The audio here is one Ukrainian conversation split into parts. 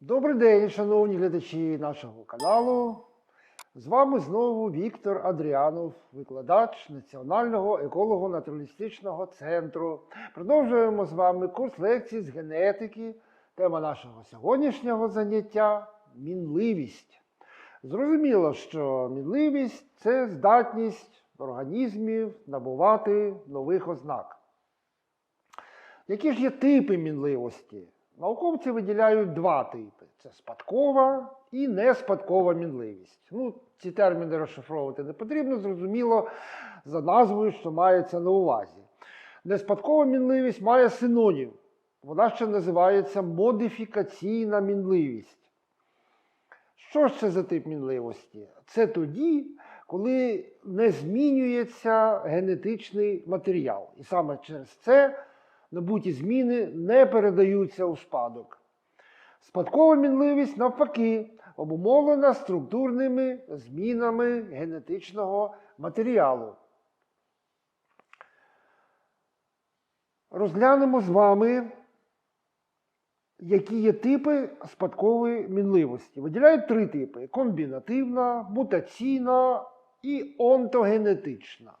Добрий день, шановні глядачі нашого каналу. З вами знову Віктор Адріанов, викладач Національного еколого-натуралістичного центру. Продовжуємо з вами курс лекцій з генетики. Тема нашого сьогоднішнього заняття мінливість. Зрозуміло, що мінливість це здатність організмів набувати нових ознак. Які ж є типи мінливості? Науковці виділяють два типи: це спадкова і неспадкова мінливість. Ну, ці терміни розшифровувати не потрібно, зрозуміло за назвою, що мається на увазі. Неспадкова мінливість має синонім. Вона ще називається модифікаційна мінливість. Що ж це за тип мінливості? Це тоді, коли не змінюється генетичний матеріал. І саме через це набуті зміни не передаються у спадок. Спадкова мінливість, навпаки, обумовлена структурними змінами генетичного матеріалу. Розглянемо з вами, які є типи спадкової мінливості. Виділяють три типи: комбінативна, мутаційна і онтогенетична.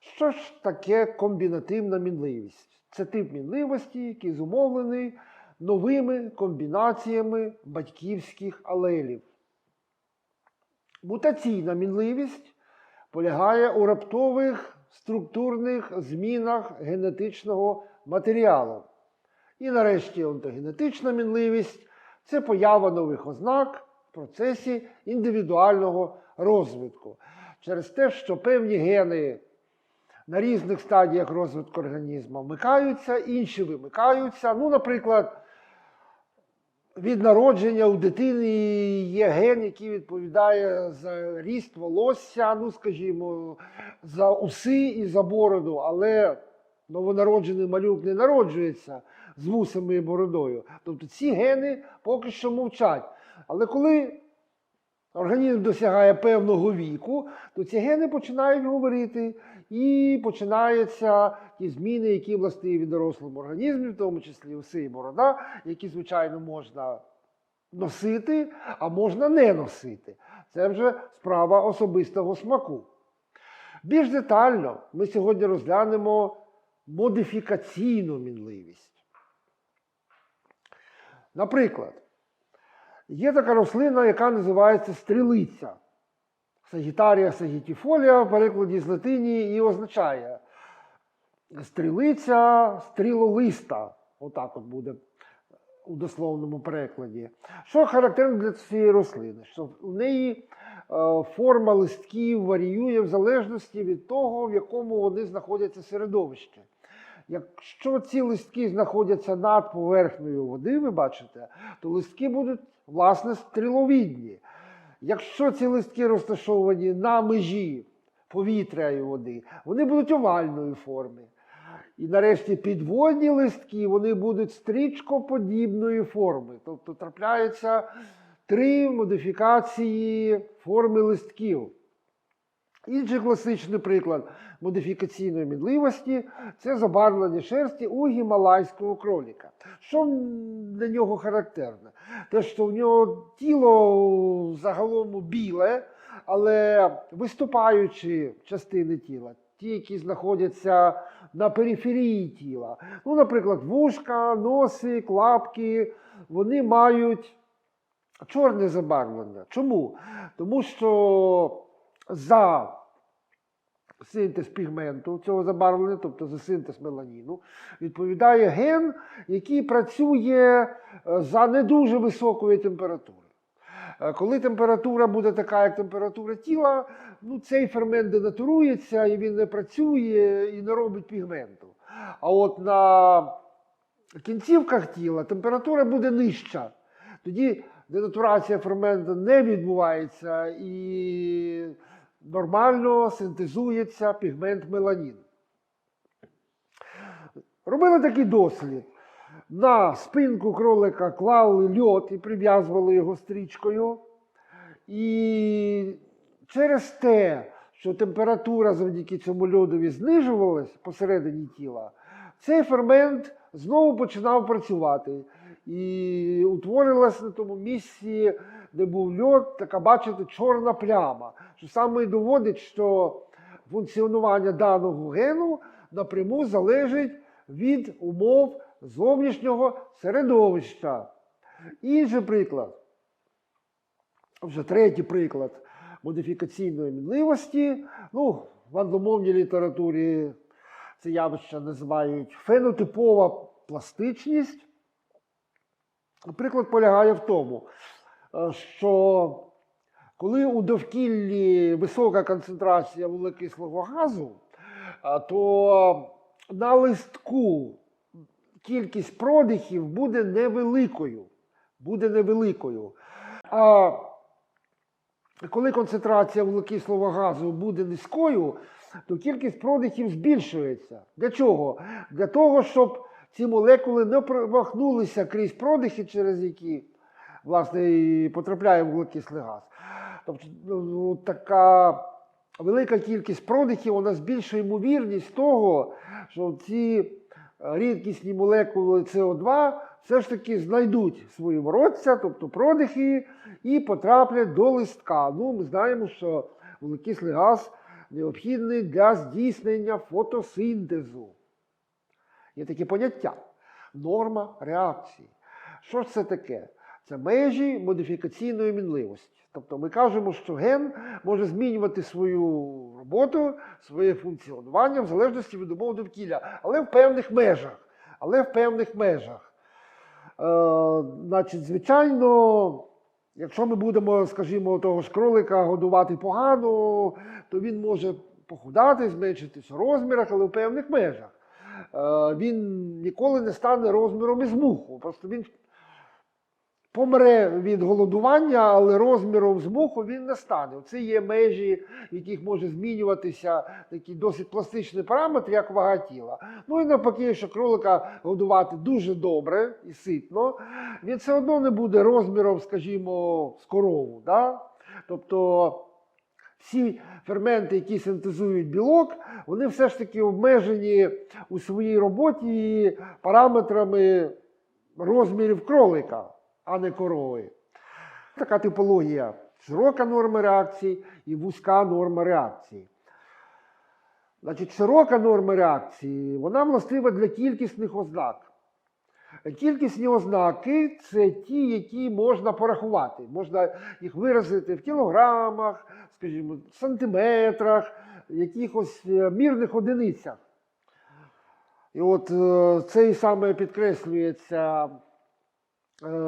Що ж таке комбінативна мінливість? Це тип мінливості, який зумовлений новими комбінаціями батьківських алелів. Мутаційна мінливість полягає у раптових структурних змінах генетичного матеріалу. І нарешті онтогенетична мінливість це поява нових ознак в процесі індивідуального розвитку. Через те, що певні гени на різних стадіях розвитку організму вмикаються, інші вимикаються. Ну, наприклад, від народження у дитини є ген, який відповідає за ріст волосся, ну, скажімо, за уси і за бороду, але новонароджений малюк не народжується з вусами і бородою. Тобто ці гени поки що мовчать. Але коли організм досягає певного віку, то ці гени починають говорити, і починаються ті зміни, які властиві дорослому організмі, в тому числі уси і борода, які, звичайно, можна носити, а можна не носити. Це вже справа особистого смаку. Більш детально ми сьогодні розглянемо модифікаційну мінливість. Наприклад, є така рослина, яка називається стрілиця. Сагітарія сагітіфолія в перекладі з латині і означає стрілиця стрілолиста. Отак от буде у дословному перекладі. Що характерно для цієї рослини? Що у неї е, форма листків варіює в залежності від того, в якому вони знаходяться середовищі. Якщо ці листки знаходяться над поверхнею води, ви бачите, то листки будуть, власне, стріловідні. Якщо ці листки розташовані на межі повітря і води, вони будуть овальної форми. І нарешті підводні листки вони будуть стрічкоподібної форми. Тобто трапляються три модифікації форми листків. Інший класичний приклад модифікаційної мінливості це забарвлення шерсті у гімалайського кроліка. Що для нього характерне? Те, що в нього тіло загалом біле, але виступаючі частини тіла, ті, які знаходяться на периферії тіла. Ну, наприклад, вушка, носик, лапки, вони мають чорне забарвлення. Чому? Тому що за синтез пігменту цього забарвлення, тобто за синтез меланіну, відповідає ген, який працює е, за не дуже високої температури. Е, Коли температура буде така, як температура тіла, ну, цей фермент денатурується і він не працює і не робить пігменту. А от на кінцівках тіла температура буде нижча. Тоді денатурація ферменту не відбувається і нормально синтезується пігмент меланін. Робили такий дослід. На спинку кролика клали льот і прив'язували його стрічкою. І через те, що температура завдяки цьому льодові знижувалась посередині тіла, цей фермент знову починав працювати. і утворилась на тому місці, де був льод, така, бачите, чорна пляма. Що саме доводить, що функціонування даного гену напряму залежить від умов зовнішнього середовища. Інший приклад, вже третій приклад модифікаційної мінливості. Ну, в англомовній літературі це явище називають фенотипова пластичність. Приклад полягає в тому, що коли у довкіллі висока концентрація вуглекислого газу, то на листку кількість продихів буде невеликою. Буде невеликою. А коли концентрація вуглекислого газу буде низькою, то кількість продихів збільшується. Для чого? Для того, щоб ці молекули не промахнулися крізь продихи, через які власне, і потрапляє вуглекислий газ. Тобто ну, така велика кількість продихів вона збільшує ймовірність того, що ці рідкісні молекули СО2 все ж таки знайдуть свої воротця, тобто продихи, і потраплять до листка. Ну, ми знаємо, що вуглекислий газ необхідний для здійснення фотосинтезу. Є таке поняття норма реакції. Що ж це таке? Це межі модифікаційної мінливості. Тобто ми кажемо, що ген може змінювати свою роботу, своє функціонування в залежності від умов довкілля, але в певних межах. Але в певних межах. Е, значить, звичайно, якщо ми будемо, скажімо, того ж кролика годувати погано, то він може похудати, зменшитись у розмірах, але в певних межах. Е, він ніколи не стане розміром із муху. Просто він помре від голодування, але розміром з муху він не стане. Це є межі, в яких може змінюватися такі досить пластичні параметри, як вага тіла. Ну і навпаки, якщо кролика годувати дуже добре і ситно, він все одно не буде розміром, скажімо, з корову. Да? Тобто всі ферменти, які синтезують білок, вони все ж таки обмежені у своїй роботі параметрами розмірів кролика, а не корови. Така типологія широка норма реакції і вузька норма реакції. Значить, широка норма реакції вона властива для кількісних ознак. Кількісні ознаки це ті, які можна порахувати. Можна їх виразити в кілограмах, скажімо, сантиметрах, якихось е, мірних одиницях. І от е, це і саме підкреслюється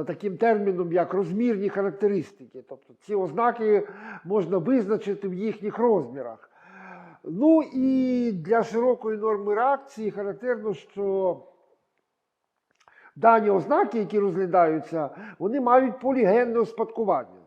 таким терміном, як розмірні характеристики. Тобто ці ознаки можна визначити в їхніх розмірах. Ну і для широкої норми реакції характерно, що дані ознаки, які розглядаються, вони мають полігенне успадкування.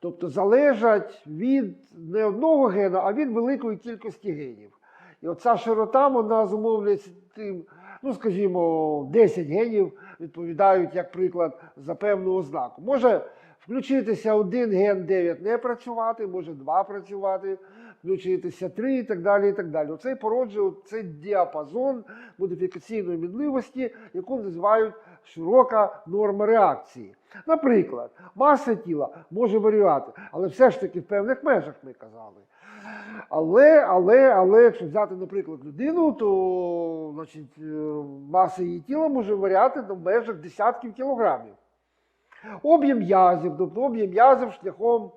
Тобто залежать від не одного гена, а від великої кількості генів. І оця широта вона зумовлюється тим, ну, скажімо, 10 генів відповідають, як приклад, за певну ознаку. Може включитися один ген 9 не працювати, може два працювати, включитися три і так далі. і так далі. Оце породжує цей діапазон модифікаційної мінливості, яку називають широка норма реакції. Наприклад, маса тіла може варіювати, але все ж таки в певних межах ми казали. Але, але, але, якщо взяти, наприклад, людину, то значить, е, маса її тіла може варіати в межах десятків кілограмів. Об'єм м'язів, тобто об'єм м'язів шляхом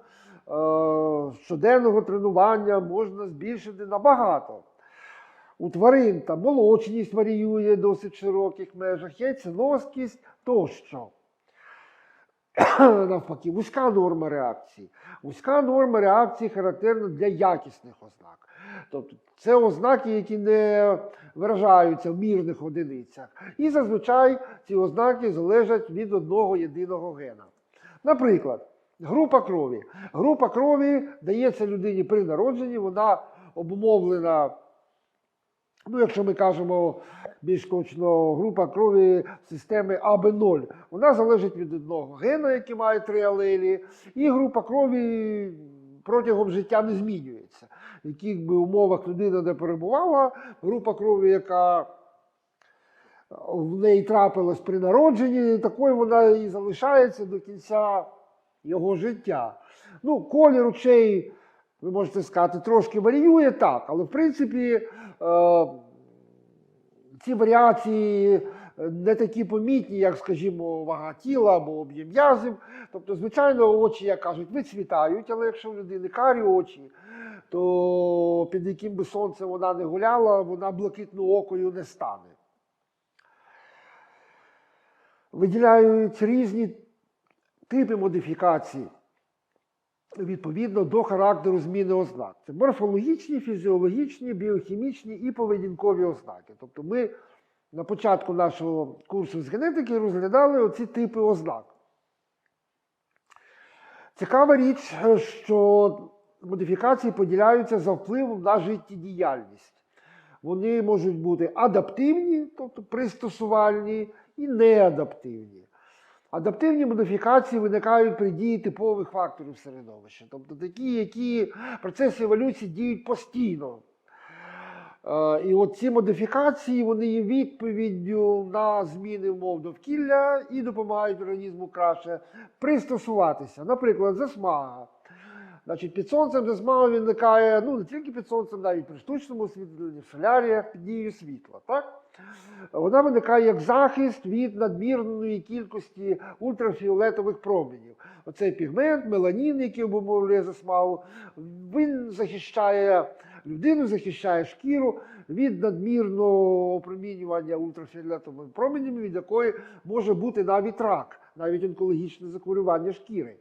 щоденного тренування можна збільшити набагато. У тварин там молочність варіює в досить широких межах, яйценоскість тощо. Навпаки, вузька норма реакції. Вузька норма реакції характерна для якісних ознак. Тобто це ознаки, які не виражаються в мірних одиницях. І зазвичай ці ознаки залежать від одного єдиного гена. Наприклад, група крові. Група крові дається людині при народженні, вона обумовлена. Ну, якщо ми кажемо більш точно, група крові системи АБ0, вона залежить від одного гена, який має три алелі, і група крові протягом життя не змінюється. В яких би умовах людина не перебувала, група крові, яка в неї трапилось при народженні, такою вона і залишається до кінця його життя. Ну, колір очей, ви можете сказати, трошки варіює так, але в принципі е, ці варіації не такі помітні, як, скажімо, вага тіла або об'єм м'язів. Тобто, звичайно, очі, як кажуть, вицвітають, але якщо в людини карі очі, то під яким би сонцем вона не гуляла, вона блакитноокою не стане. Виділяють різні типи модифікацій відповідно до характеру зміни ознак. Це морфологічні, фізіологічні, біохімічні і поведінкові ознаки. Тобто ми на початку нашого курсу з генетики розглядали оці типи ознак. Цікава річ, що модифікації поділяються за впливом на життєдіяльність. Вони можуть бути адаптивні, тобто пристосувальні, і неадаптивні. Адаптивні модифікації виникають при дії типових факторів середовища, тобто такі, які процеси еволюції діють постійно. Е, І от ці модифікації вони є відповіддю на зміни умов довкілля і допомагають організму краще пристосуватися. Наприклад, засмага. Значить, під сонцем засмага виникає ну, не тільки під сонцем, навіть при штучному освітленні, в соляріях під дією світла. Так? Вона виникає як захист від надмірної кількості ультрафіолетових променів. Оцей пігмент, меланін, який обумовлює засмагу, він захищає людину, захищає шкіру від надмірного опромінювання ультрафіолетовими променями, від якої може бути навіть рак, навіть онкологічне захворювання шкіри.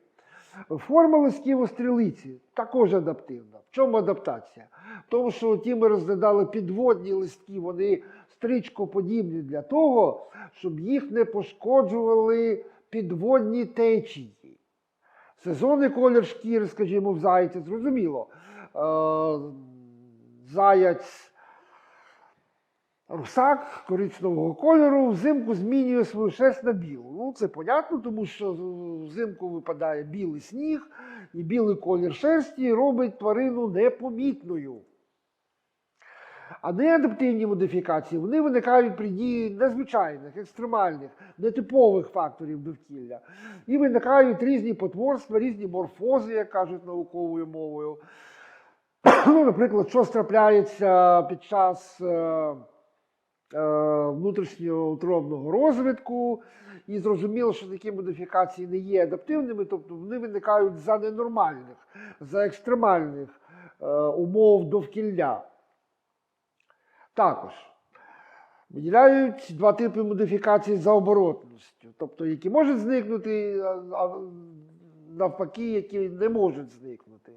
Форма листків у стрілиці також адаптивна. В чому адаптація? В тому, що ті ми розглядали підводні листки, вони стрічкоподібні для того, щоб їх не пошкоджували підводні течії. Сезонний колір шкіри, скажімо, в зайці, зрозуміло. Е, Заяць русак коричневого кольору взимку змінює свою шерсть на білу. Ну, це понятно, тому що взимку випадає білий сніг, і білий колір шерсті робить тварину непомітною. А неадаптивні модифікації вони виникають при дії незвичайних, екстремальних, нетипових факторів довкілля. І виникають різні потворства, різні морфози, як кажуть науковою мовою. Ну, Наприклад, що трапляється під час е, внутрішнього утробного розвитку, і зрозуміло, що такі модифікації не є адаптивними, тобто вони виникають за ненормальних, за екстремальних е, умов довкілля. Також виділяють два типи модифікацій за оборотністю, тобто які можуть зникнути, а навпаки, які не можуть зникнути.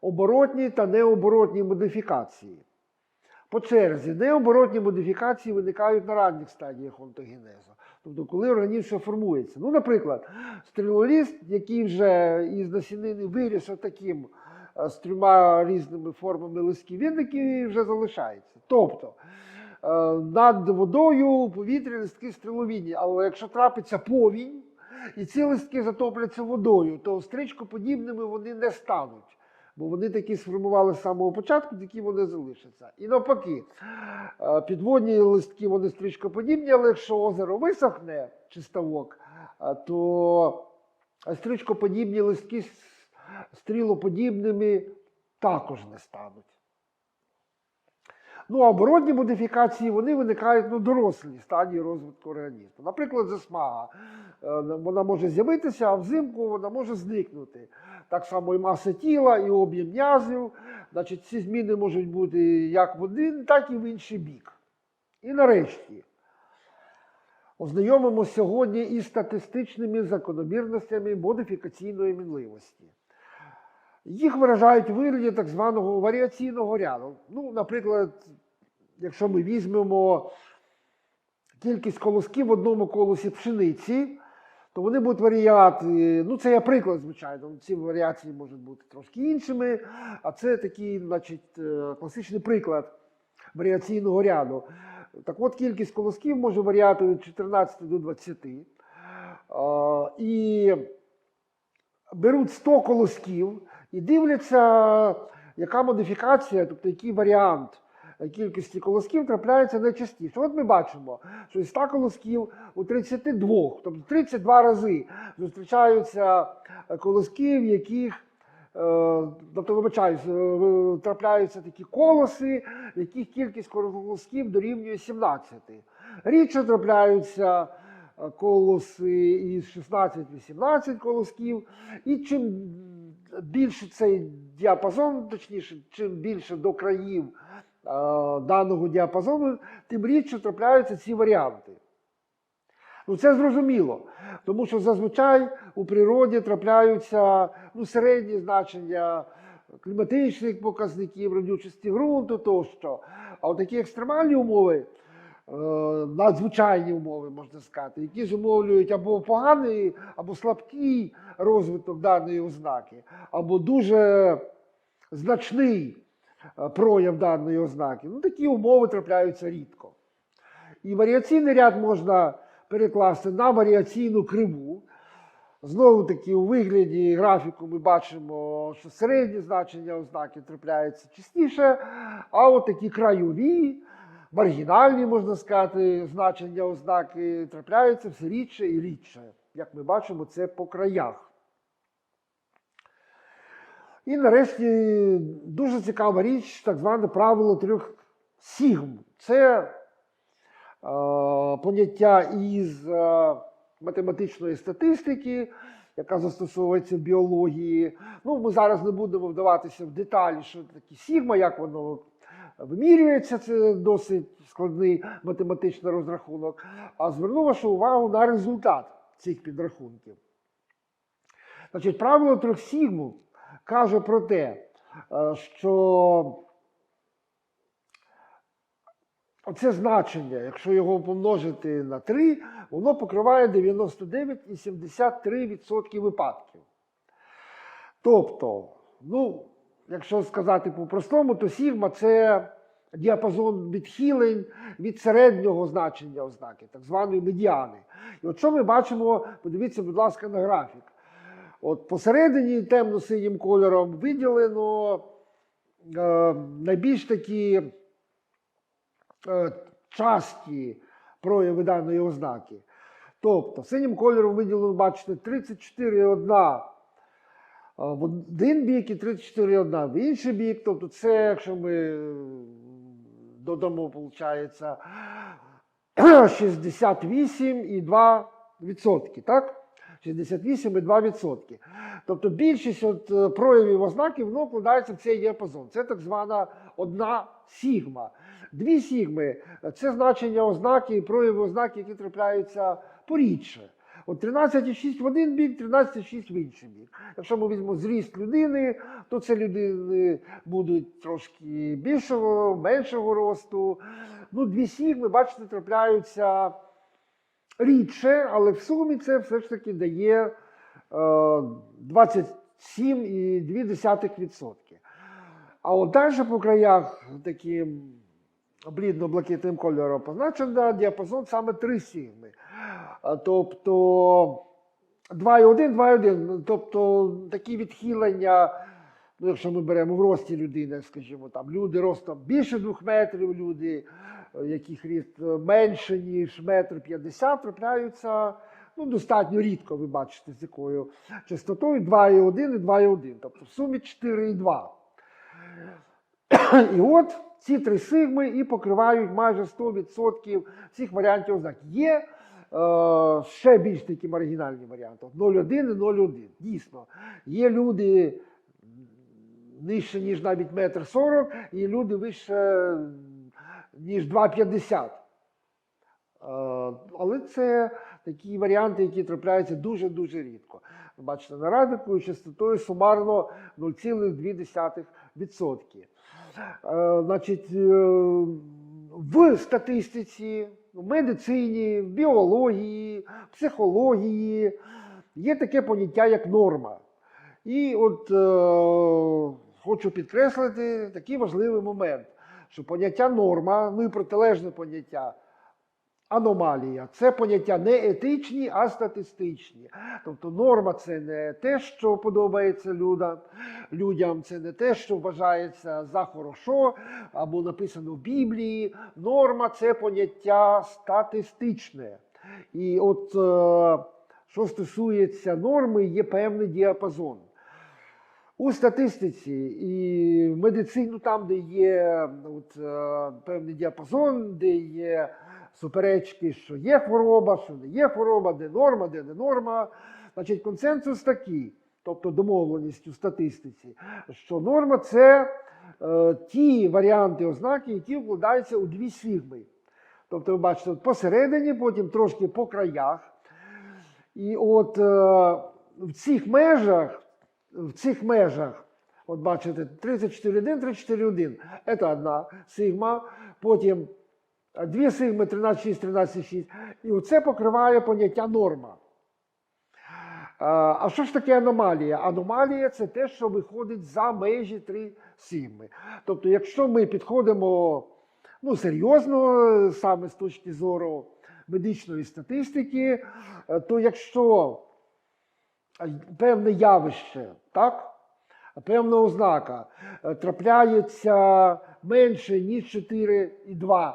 Оборотні та необоротні модифікації. По черзі, необоротні модифікації виникають на ранніх стадіях онтогенезу, тобто коли організм ще формується. Ну, наприклад, стрілоліст, який вже із насінини виріс таким з трьома різними формами листків, він такий вже залишається. Тобто над водою у повітрі листки стріловідні, але якщо трапиться повінь і ці листки затопляться водою, то стрічкоподібними вони не стануть. Бо вони такі сформували з самого початку, такі вони залишаться. І навпаки, підводні листки вони стрічкоподібні, але якщо озеро висохне чи ставок, то стрічкоподібні листки стрілоподібними також не стануть. Ну, а оборотні модифікації вони виникають на дорослій стадії розвитку організму. Наприклад, засмага. Вона може з'явитися, а взимку вона може зникнути. Так само і маса тіла, і об'єм м'язів. Значить, ці зміни можуть бути як в один, так і в інший бік. І нарешті ознайомимося сьогодні із статистичними закономірностями модифікаційної мінливості. Їх виражають у вигляді так званого варіаційного ряду. Ну, наприклад, якщо ми візьмемо кількість колосків в одному колосі пшениці, то вони будуть варіати. Ну, це я приклад, звичайно. Ці варіації можуть бути трошки іншими, а це такий, значить, класичний приклад варіаційного ряду. Так от кількість колосків може варіати від 14 до 20. І беруть 100 колосків і дивляться, яка модифікація, тобто який варіант кількості колосків трапляються найчастіше. От ми бачимо, що із 100 колосків у 32, тобто 32 рази зустрічаються колоски, в яких е, Тобто, вибачаюсь, е, трапляються такі колоси, в яких кількість колосків дорівнює 17. Рідше трапляються колоси із 16-18 колосків, і чим більше цей діапазон, точніше, чим більше до країв е, даного діапазону, тим рідше трапляються ці варіанти. Ну, це зрозуміло, тому що зазвичай у природі трапляються ну, середні значення кліматичних показників, родючості ґрунту тощо. А от такі екстремальні умови, надзвичайні умови, можна сказати, які зумовлюють або поганий, або слабкий розвиток даної ознаки, або дуже значний е, прояв даної ознаки. Ну, такі умови трапляються рідко. І варіаційний ряд можна перекласти на варіаційну криву. Знову таки, у вигляді графіку ми бачимо, що середні значення ознаки трапляються частіше, а от такі краєві, маргінальні, можна сказати, значення ознаки трапляються все рідше і рідше. Як ми бачимо, це по краях. І нарешті дуже цікава річ, так зване правило трьох сігм. Це е, поняття із е, математичної статистики, яка застосовується в біології. Ну, ми зараз не будемо вдаватися в деталі, що таке сігма, як воно вимірюється, це досить складний математичний розрахунок. А зверну вашу увагу на результат цих підрахунків. Значить, правило трьох сігм каже про те, е, що оце значення, якщо його помножити на 3, воно покриває 99,73% випадків. Тобто, ну, якщо сказати по-простому, то сігма це діапазон відхилень від середнього значення ознаки, так званої медіани. І от що ми бачимо, подивіться, будь ласка, на графік. От посередині темно-синім кольором виділено е, найбільш такі е, часті прояви даної ознаки. Тобто, синім кольором виділено, бачите, 34,1 е, в один бік і 34,1 в інший бік. Тобто, це, якщо ми е, додамо, виходить, 68,2%, так? 68,2%. Тобто більшість от е, проявів ознаки воно вкладається в цей діапазон. Це так звана одна сігма. Дві сігми це значення ознаки і прояви ознаки, які трапляються порідше. От 13,6 в один бік, 13,6 в інший бік. Якщо ми візьмемо зріст людини, то це людини будуть трошки більшого, меншого росту. Ну, дві сігми, бачите, трапляються рідше, але в сумі це все ж таки дає е, 27,2%. А от далі по краях таким блідно-блакитним кольором позначено діапазон саме 3 сігми. Тобто 2,1, 2,1. Тобто такі відхилення, ну, якщо ми беремо в рості людини, скажімо, там люди ростом більше 2 метрів, люди, е, яких ріст менше, ніж метр 50, трапляються ну, достатньо рідко, ви бачите, з якою частотою 2,1 і 2,1. Тобто в сумі 4,2. І от ці три сигми і покривають майже 100% всіх варіантів ознак. Є е, ще більш такі маргінальні варіанти. 0,1 і 0,1. Дійсно, є люди нижче, ніж навіть метр 40, і люди вище, ніж 2,50. Е, Але це такі варіанти, які трапляються дуже-дуже рідко. Бачите, на радику частотою сумарно 0,2%. Е, Значить, е, в статистиці, в медицині, в біології, психології є таке поняття, як норма. І от е, хочу підкреслити такий важливий момент, що поняття норма, ну і протилежне поняття аномалія. Це поняття не етичні, а статистичні. Тобто норма це не те, що подобається людям, це не те, що вважається за хорошо або написано в Біблії. Норма це поняття статистичне. І от е, що стосується норми, є певний діапазон. У статистиці і в медицині, ну, там, де є от, е, певний діапазон, де є суперечки, що є хвороба, що не є хвороба, де норма, де не норма. Значить, консенсус такий, тобто домовленість у статистиці, що норма це е, ті варіанти ознаки, які вкладаються у дві сігми. Тобто, ви бачите, посередині, потім трошки по краях. І от е, в цих межах, в цих межах, от бачите, 34,1, 34,1 – це одна сигма, потім дві сигми 13,6, 13,6. І оце покриває поняття норма. А що ж таке аномалія? Аномалія це те, що виходить за межі 3 сигми. Тобто, якщо ми підходимо ну, серйозно, саме з точки зору медичної статистики, е, то якщо певне явище, так? Певна ознака е, трапляється менше, ніж 4,2%.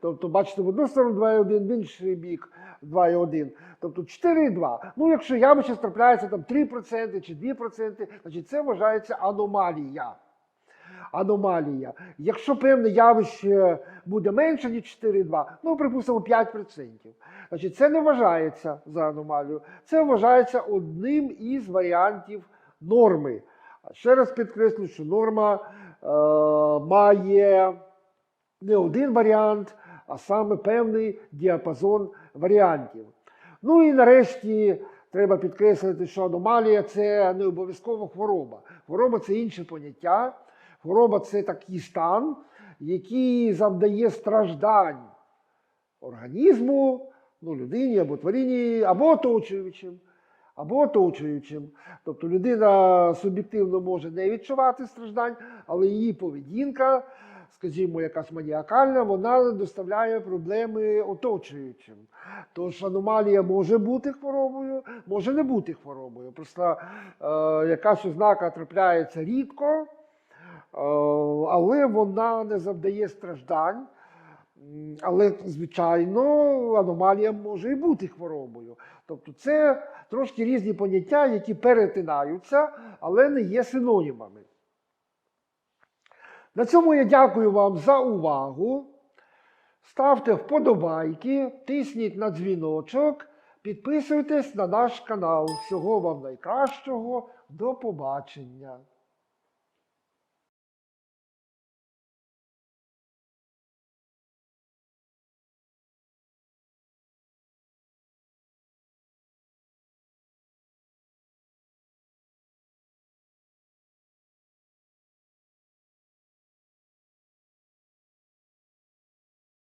Тобто, бачите, в одну сторону 2,1, в інший бік 2,1. Тобто 4,2. Ну, якщо явище трапляється там 3% чи 2%, значить це вважається аномалія. Аномалія. Якщо певне явище буде менше, ніж 4,2, ну, припустимо, 5%. Значить, це не вважається за аномалію. Це вважається одним із варіантів норми. Ще раз підкреслю, що норма е, має не один варіант, а саме певний діапазон варіантів. Ну і нарешті треба підкреслити, що аномалія це не обов'язково хвороба. Хвороба це інше поняття. Хвороба це такий стан, який завдає страждань організму, ну, людині або тварині, або оточуючим. Або оточуючим. Тобто людина суб'єктивно може не відчувати страждань, але її поведінка, скажімо, якась маніакальна, вона доставляє проблеми оточуючим. Тож аномалія може бути хворобою, може не бути хворобою. Просто е, якась ознака трапляється рідко, е, але вона не завдає страждань. Але, звичайно, аномалія може і бути хворобою. Тобто це трошки різні поняття, які перетинаються, але не є синонімами. На цьому я дякую вам за увагу. Ставте вподобайки, тисніть на дзвіночок, підписуйтесь на наш канал. Всього вам найкращого. До побачення!